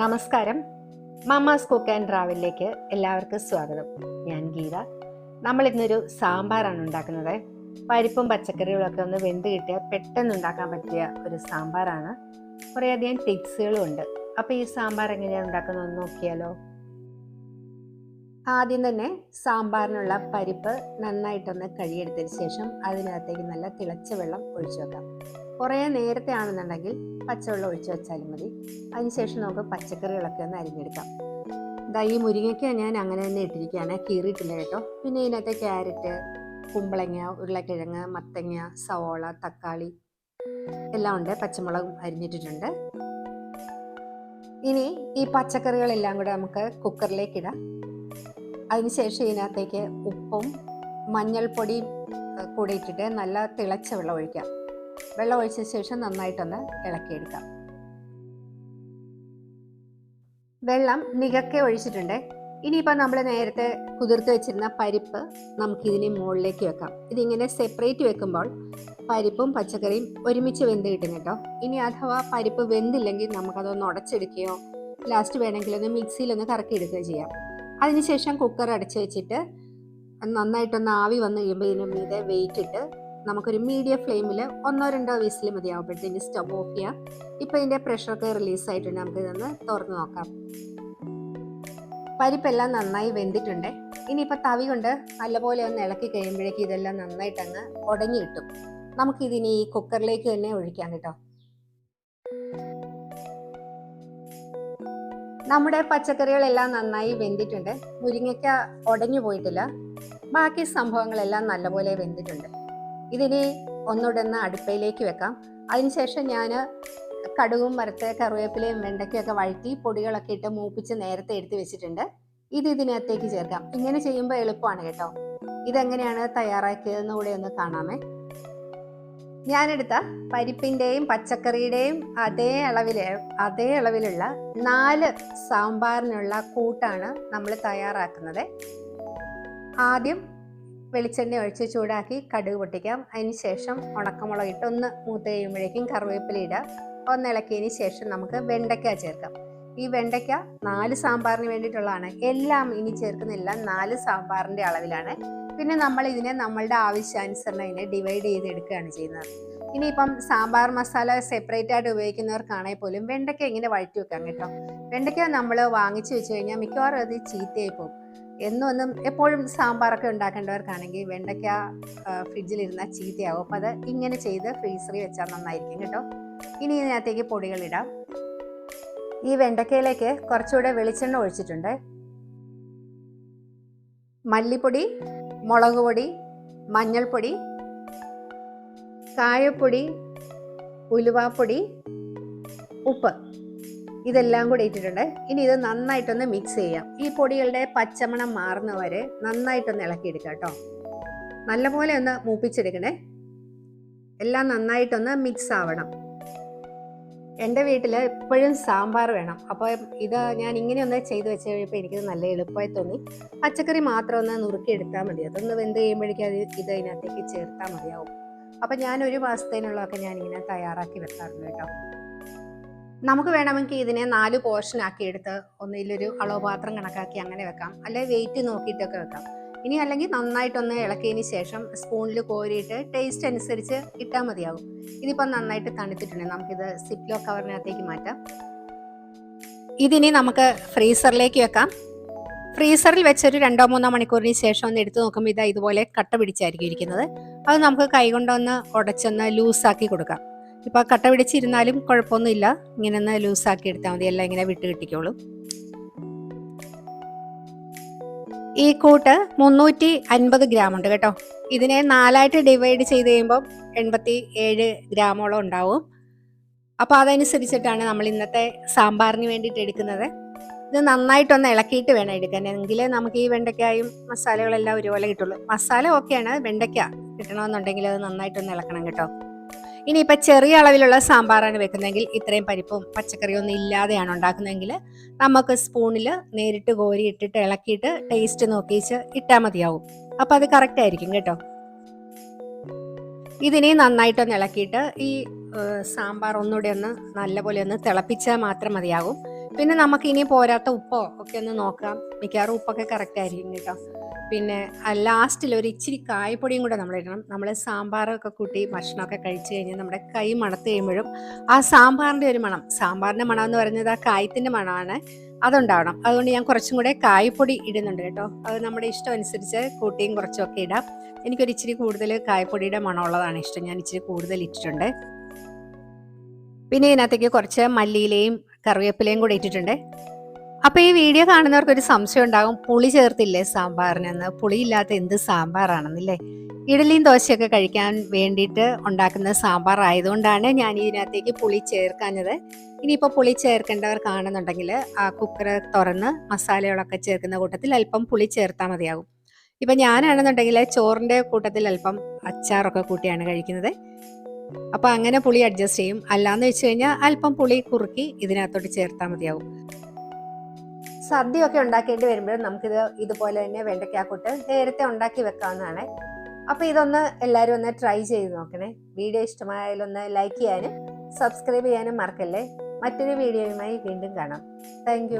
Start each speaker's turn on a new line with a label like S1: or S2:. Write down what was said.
S1: നമസ്കാരം. Mamma's cook and ട്രാവലിലേക്ക് എല്ലാവർക്കും സ്വാഗതം. ഞാൻ ഗീത. നമ്മൾ ഇന്നൊരു സാമ്പാറാണ് ഉണ്ടാക്കുന്നത്. പരിപ്പും പച്ചക്കറികളൊക്കെ ഒന്ന് വെന്ത് കിട്ടിയാൽ പെട്ടെന്ന് ഉണ്ടാക്കാൻ പറ്റിയ ഒരു സാമ്പാറാണ്. കുറേയധികം ടിപ്സുകളും ഉണ്ട്. അപ്പോൾ ഈ സാമ്പാർ എങ്ങനെയാണ് ഉണ്ടാക്കുന്നത് നോക്കിയാലോ? ആദ്യം തന്നെ സാമ്പാറിനുള്ള പരിപ്പ് നന്നായിട്ടൊന്ന് കഴുകിയെടുത്തതിന് ശേഷം അതിനകത്തേക്ക് നല്ല തിളച്ച വെള്ളം ഒഴിച്ചു വെക്കാം. കുറേ നേരത്തെ ആണെന്നുണ്ടെങ്കിൽ പച്ചവെള്ളം ഒഴിച്ചു വെച്ചാലും മതി. അതിനുശേഷം നമുക്ക് പച്ചക്കറികളൊക്കെ ഒന്ന് അരിഞ്ഞെടുക്കാം. ദാ ഈ മുരിങ്ങയ്ക്ക ഞാൻ അങ്ങനെ തന്നെ ഇട്ടിരിക്കുകയാണ്. കീറിയിട്ടില്ല കേട്ടോ. പിന്നെ ഇതിനകത്ത് ക്യാരറ്റ് കുമ്പളങ്ങ ഉരുളക്കിഴങ്ങ് മത്തങ്ങ സവോള തക്കാളി എല്ലാം ഉണ്ട്. പച്ചമുളകും അരിഞ്ഞിട്ടിട്ടുണ്ട്. ഇനി ഈ പച്ചക്കറികളെല്ലാം കൂടെ നമുക്ക് കുക്കറിലേക്ക് ഇടാം. അതിനുശേഷം ഇതിനകത്തേക്ക് ഉപ്പും മഞ്ഞൾപ്പൊടിയും കൂടി ഇട്ടിട്ട് നല്ല തിളച്ച വെള്ളം ഒഴിക്കാം. വെള്ളം ഒഴിച്ച ശേഷം നന്നായിട്ടൊന്ന് ഇളക്കിയെടുക്കാം. വെള്ളം നികക്കെ ഒഴിച്ചിട്ടുണ്ട്. ഇനിയിപ്പോൾ നമ്മൾ നേരത്തെ കുതിർത്ത് വെച്ചിരുന്ന പരിപ്പ് നമുക്കിതിന് മുകളിലേക്ക് വെക്കാം. ഇതിങ്ങനെ സെപ്പറേറ്റ് വെക്കുമ്പോൾ പരിപ്പും പച്ചക്കറിയും ഒരുമിച്ച് വെന്ത് കിട്ടും കേട്ടോ. ഇനി അഥവാ പരിപ്പ് വെന്തില്ലെങ്കിൽ നമുക്കതൊന്ന് ഉടച്ചെടുക്കുകയോ ലാസ്റ്റ് വേണമെങ്കിൽ ഒന്ന് മിക്സിയിലൊന്ന് കറക്കി കറക്കിയെടുക്കുകയോ ചെയ്യാം. അതിനുശേഷം കുക്കർ അടച്ചു വെച്ചിട്ട് നന്നായിട്ടൊന്ന് ആവി വന്നു കഴിയുമ്പോൾ ഇതിന് മീതെ വെയിറ്റ് ഇട്ട് നമുക്കൊരു മീഡിയം ഫ്ലെയിമിൽ ഒന്നോ രണ്ടോ വിസിൽ മതിയാവുമ്പോഴത്തേന് സ്റ്റവ് ഓഫ് ചെയ്യാം. ഇപ്പോൾ ഇതിന്റെ പ്രഷറൊക്കെ റിലീസ് ആയിട്ടുണ്ട്. നമുക്ക് ഇതൊന്ന് തുറന്നു നോക്കാം. പരിപ്പെല്ലാം നന്നായി വെന്തിട്ടുണ്ട്. ഇനിയിപ്പോൾ തവി കൊണ്ട് നല്ലപോലെ ഒന്ന് ഇളക്കി കഴിയുമ്പോഴേക്കും ഇതെല്ലാം നന്നായിട്ടങ്ങ് ഉടങ്ങി കിട്ടും. നമുക്കിതിനി ഈ കുക്കറിലേക്ക് തന്നെ ഒഴിക്കാം കേട്ടോ. നമ്മുടെ പച്ചക്കറികളെല്ലാം നന്നായി വെന്തിട്ടുണ്ട്. മുരിങ്ങയ്ക്ക ഉടഞ്ഞു പോയിട്ടില്ല. ബാക്കി സംഭവങ്ങളെല്ലാം നല്ലപോലെ വെന്തിട്ടുണ്ട്. ഇതിനി ഒന്നുടന്ന് ഒന്ന് അടുപ്പയിലേക്ക് വെക്കാം. അതിനുശേഷം ഞാൻ കടുകും വറുത്ത് കറിവേപ്പിലയും വെണ്ടയ്ക്കൊക്കെ വഴറ്റി പൊടികളൊക്കെ ഇട്ട് മൂപ്പിച്ച് നേരത്തെ എടുത്ത് വെച്ചിട്ടുണ്ട്. ഇത് ഇതിനകത്തേക്ക് ചേർക്കാം. ഇങ്ങനെ ചെയ്യുമ്പോൾ എളുപ്പമാണ് കേട്ടോ. ഇതെങ്ങനെയാണ് തയ്യാറാക്കിയതെന്ന് കൂടെ ഒന്ന് കാണാമേ. ഞാനെടുത്ത പരിപ്പിന്റെയും പച്ചക്കറിയുടെയും അതേ അളവിൽ അതേ അളവിലുള്ള നാല് സാമ്പാറിനുള്ള കൂട്ടാണ് നമ്മൾ തയ്യാറാക്കുന്നത്. ആദ്യം വെളിച്ചെണ്ണ ഒഴിച്ച് ചൂടാക്കി കടുക് പൊട്ടിക്കാം. അതിന് ശേഷം ഉണക്കമുളക് ഇട്ട് ഒന്ന് മൂത്ത് കഴിയുമ്പോഴേക്കും കറിവേപ്പില ഇടുക. ഒന്ന് ഇളക്കിയതിന് ശേഷം നമുക്ക് വെണ്ടയ്ക്ക ചേർക്കാം. ഈ വെണ്ടയ്ക്ക നാല് സാമ്പാറിന് വേണ്ടിയിട്ടുള്ളതാണ്. എല്ലാം ഇനി ചേർക്കുന്നെല്ലാം. നാല് സാമ്പാറിന്റെ അളവിലാണ്. പിന്നെ നമ്മൾ ഇതിനെ നമ്മളുടെ ആവശ്യാനുസരണം ഇതിനെ ഡിവൈഡ് ചെയ്ത് എടുക്കുകയാണ് ചെയ്യുന്നത്. ഇനിയിപ്പം സാമ്പാർ മസാല സെപ്പറേറ്റ് ആയിട്ട് ഉപയോഗിക്കുന്നവർക്കാണെങ്കിൽ പോലും വെണ്ടയ്ക്ക ഇങ്ങനെ വഴറ്റി വെക്കാം കേട്ടോ. വെണ്ടയ്ക്ക നമ്മൾ വാങ്ങിച്ചു വെച്ച് കഴിഞ്ഞാൽ മിക്കവാറും അത് ചീത്തയായി പോകും. എന്നും ഒന്നും എപ്പോഴും സാമ്പാറൊക്കെ ഉണ്ടാക്കേണ്ടവർക്കാണെങ്കിൽ വെണ്ടയ്ക്ക ഫ്രിഡ്ജിലിരുന്നാൽ ചീത്തയാകും അപ്പോൾ അത് ഇങ്ങനെ ചെയ്ത് ഫ്രീസറിൽ വെച്ചാൽ നന്നായിരിക്കും കേട്ടോ. ഇനി ഇതിനകത്തേക്ക് പൊടികളിടാം ഈ വെണ്ടയ്ക്കയിലേക്ക് കുറച്ചുകൂടെ വെളിച്ചെണ്ണ ഒഴിച്ചിട്ടുണ്ട്. മല്ലിപ്പൊടി മുളക് പൊടി മഞ്ഞൾപ്പൊടി കായപ്പൊടി ഉലുവാപ്പൊടി ഉപ്പ്. ഇതെല്ലാം കൂടി ഇട്ടിട്ടുണ്ട്. ഇനി ഇത് നന്നായിട്ടൊന്ന് മിക്സ് ചെയ്യാം. ഈ പൊടികളുടെ പച്ചമണം മാറുന്നവരെ നന്നായിട്ടൊന്ന് ഇളക്കിയെടുക്കാം കേട്ടോ. നല്ലപോലെ ഒന്ന് മൂപ്പിച്ചെടുക്കണേ. എല്ലാം നന്നായിട്ടൊന്ന് മിക്സ് ആവണം. എന്റെ വീട്ടിൽ എപ്പോഴും സാമ്പാർ വേണം. അപ്പോൾ ഇത് ഞാൻ ഇങ്ങനെ ഒന്ന് ചെയ്ത് വെച്ച് കഴിയുമ്പോൾ എനിക്കത് നല്ല എളുപ്പമായി തോന്നി. പച്ചക്കറി മാത്രം ഒന്ന് നുറുക്കിയെടുത്താൽ മതി. അതൊന്ന് വെന്ത് കഴിയുമ്പോഴേക്കും അത് ഇത് അതിനകത്തേക്ക് ചേർത്താൽ മതിയാവും. അപ്പം ഞാൻ ഒരു മാസത്തേനുള്ളതൊക്കെ ഞാനിങ്ങനെ തയ്യാറാക്കി വെക്കാറുണ്ട് കേട്ടോ. നമുക്ക് വേണമെങ്കിൽ ഇതിനെ നാല് പോർഷൻ ആക്കി എടുത്ത് ഒന്നിലൊരു അളവ് പാത്രം കണക്കാക്കി അങ്ങനെ വെക്കാം. അല്ലെങ്കിൽ വെയിറ്റ് നോക്കിയിട്ടൊക്കെ വെക്കാം. ഇനി അല്ലെങ്കിൽ നന്നായിട്ടൊന്ന് ഇളക്കിയതിന് ശേഷം സ്പൂണിൽ കോരിയിട്ട് ടേസ്റ്റ് അനുസരിച്ച് ഇട്ടാൽ മതിയാവും. ഇതിപ്പം നന്നായിട്ട് തണുത്തിട്ടുണ്ട്. നമുക്കിത് സിപ്ലോ കവറിനകത്തേക്ക് മാറ്റാം. ഇതിനി നമുക്ക് ഫ്രീസറിലേക്ക് വെക്കാം. ഫ്രീസറിൽ വെച്ചൊരു രണ്ടോ മൂന്നോ മണിക്കൂറിന് ശേഷം ഒന്ന് എടുത്തു നോക്കുമ്പോൾ ഇതാ ഇതുപോലെ കട്ട പിടിച്ചായിരിക്കും ഇരിക്കുന്നത്. അത് നമുക്ക് കൈകൊണ്ടൊന്ന് ഉടച്ചൊന്ന് ലൂസാക്കി കൊടുക്കാം. ഇപ്പോൾ കട്ട പിടിച്ചിരുന്നാലും കുഴപ്പമൊന്നുമില്ല. ഇങ്ങനെ ഒന്ന് ലൂസാക്കി എടുത്താൽ മതി. എല്ലാം ഇങ്ങനെ വിട്ട് കിട്ടിക്കോളും. ഈ കൂട്ട് മുന്നൂറ്റി അൻപത് ഗ്രാം ഉണ്ട് കേട്ടോ. ഇതിനെ നാലായിട്ട് ഡിവൈഡ് ചെയ്ത് കഴിയുമ്പോൾ എൺപത്തി ഏഴ് ഗ്രാമോളം ഉണ്ടാവും. അപ്പോൾ അതനുസരിച്ചിട്ടാണ് നമ്മൾ ഇന്നത്തെ സാമ്പാറിന് വേണ്ടിയിട്ട് എടുക്കുന്നത്. ഇത് നന്നായിട്ടൊന്ന് ഇളക്കിയിട്ട് വേണം എടുക്കാൻ. എങ്കിലേ നമുക്ക് ഈ വെണ്ടയ്ക്കായും മസാലകളെല്ലാം ഒരുപോലെ കിട്ടുള്ളൂ. മസാല ഓക്കെയാണ്. വെണ്ടയ്ക്ക കിട്ടണമെന്നുണ്ടെങ്കിൽ അത് നന്നായിട്ടൊന്ന് ഇളക്കണം കേട്ടോ. ഇനിയിപ്പോൾ ചെറിയ അളവിലുള്ള സാമ്പാറാണ് വെക്കുന്നതെങ്കിൽ ഇത്രയും പരിപ്പും പച്ചക്കറിയും ഒന്നും ഇല്ലാതെയാണ് ഉണ്ടാക്കുന്നതെങ്കിൽ നമുക്ക് സ്പൂണിൽ നേരിട്ട് കോരി ഇട്ടിട്ട് ഇളക്കിയിട്ട് ടേസ്റ്റ് നോക്കിച്ച് ഇട്ടാൽ മതിയാവും. അപ്പം അത് കറക്റ്റ് ആയിരിക്കും കേട്ടോ. ഇതിനെ നന്നായിട്ടൊന്ന് ഇളക്കിയിട്ട് ഈ സാമ്പാർ ഒന്നുകൂടെ ഒന്ന് നല്ലപോലെ ഒന്ന് തിളപ്പിച്ചാൽ മാത്രം മതിയാകും പിന്നെ നമുക്ക് ഇനി പോരാത്ത ഉപ്പോ ഒക്കെ ഒന്ന് നോക്കാം. മിക്കവാറും ഉപ്പൊക്കെ കറക്റ്റ് ആയിരിക്കും കേട്ടോ. പിന്നെ ലാസ്റ്റിൽ ഒരു ഇച്ചിരി കായപ്പൊടിയും കൂടെ നമ്മൾ ഇടണം. നമ്മൾ സാമ്പാറൊക്കെ കൂട്ടി ഭക്ഷണമൊക്കെ കഴിച്ചു കഴിഞ്ഞാൽ നമ്മുടെ കൈ മണത്ത് കഴിയുമ്പോഴും ആ സാമ്പാറിന്റെ ഒരു മണം സാമ്പാറിന്റെ മണം എന്ന് പറയുന്നത് ആ കായത്തിന്റെ മണമാണ് അതുണ്ടാവണം. അതുകൊണ്ട് ഞാൻ കുറച്ചും കൂടെ കായപ്പൊടി ഇടുന്നുണ്ട് കേട്ടോ. അത് നമ്മുടെ ഇഷ്ടം അനുസരിച്ച് കൂട്ടിയും കുറച്ചുമൊക്കെ ഇടാം. എനിക്കൊരു ഇച്ചിരി കൂടുതൽ കായപ്പൊടിയുടെ മണമുള്ളതാണ് ഇഷ്ടം. ഞാൻ ഇച്ചിരി കൂടുതൽ ഇട്ടിട്ടുണ്ട്. പിന്നെ ഇതിനകത്തേക്ക് കുറച്ച് മല്ലിയിലയും കറിവേപ്പിലയും കൂടെ ഇട്ടിട്ടുണ്ട്. അപ്പൊ ഈ വീഡിയോ കാണുന്നവർക്ക് ഒരു സംശയം ഉണ്ടാകും. പുളി ചേർത്തില്ലേ സാമ്പാറിനെന്ന്? പുളിയില്ലാത്ത എന്ത് സാമ്പാറാണെന്നല്ലേ? ഇഡലിയും ദോശയൊക്കെ കഴിക്കാൻ വേണ്ടിയിട്ട് ഉണ്ടാക്കുന്ന സാമ്പാർ ആയതുകൊണ്ടാണ് ഞാൻ ഇതിനകത്തേക്ക് പുളി ചേർക്കാഞ്ഞത്. ഇനിയിപ്പോൾ പുളി ചേർക്കേണ്ടവർ കാണുന്നുണ്ടെങ്കിൽ ആ കുക്കർ തുറന്ന് മസാലകളൊക്കെ ചേർക്കുന്ന കൂട്ടത്തിൽ അല്പം പുളി ചേർത്താൽ മതിയാകും. ഇപ്പം ഞാനാണെന്നുണ്ടെങ്കിൽ ചോറിന്റെ കൂട്ടത്തിൽ അല്പം അച്ചാറൊക്കെ കൂട്ടിയാണ് കഴിക്കുന്നത്. അപ്പോൾ അങ്ങനെ പുളി അഡ്ജസ്റ്റ് ചെയ്യും. അല്ലാന്ന് വെച്ച് കഴിഞ്ഞാൽ അല്പം പുളി കുറുക്കി ഇതിനകത്തോട്ട് ചേർത്താൽ മതിയാവും സദ്യയൊക്കെ ഉണ്ടാക്കേണ്ടി വരുമ്പോൾ നമുക്കിത് ഇതുപോലെ തന്നെ വെണ്ടയ്ക്കാക്കൂട്ട് നേരത്തെ ഉണ്ടാക്കി വെക്കാവുന്നതാണ്. അപ്പോൾ ഇതൊന്ന് എല്ലാവരും ഒന്ന് ട്രൈ ചെയ്ത് നോക്കണേ. വീഡിയോ ഇഷ്ടമായാലൊന്ന് ലൈക്ക് ചെയ്യാനും സബ്സ്ക്രൈബ് ചെയ്യാനും മറക്കല്ലേ? മറ്റൊരു വീഡിയോയുമായി വീണ്ടും കാണാം. താങ്ക്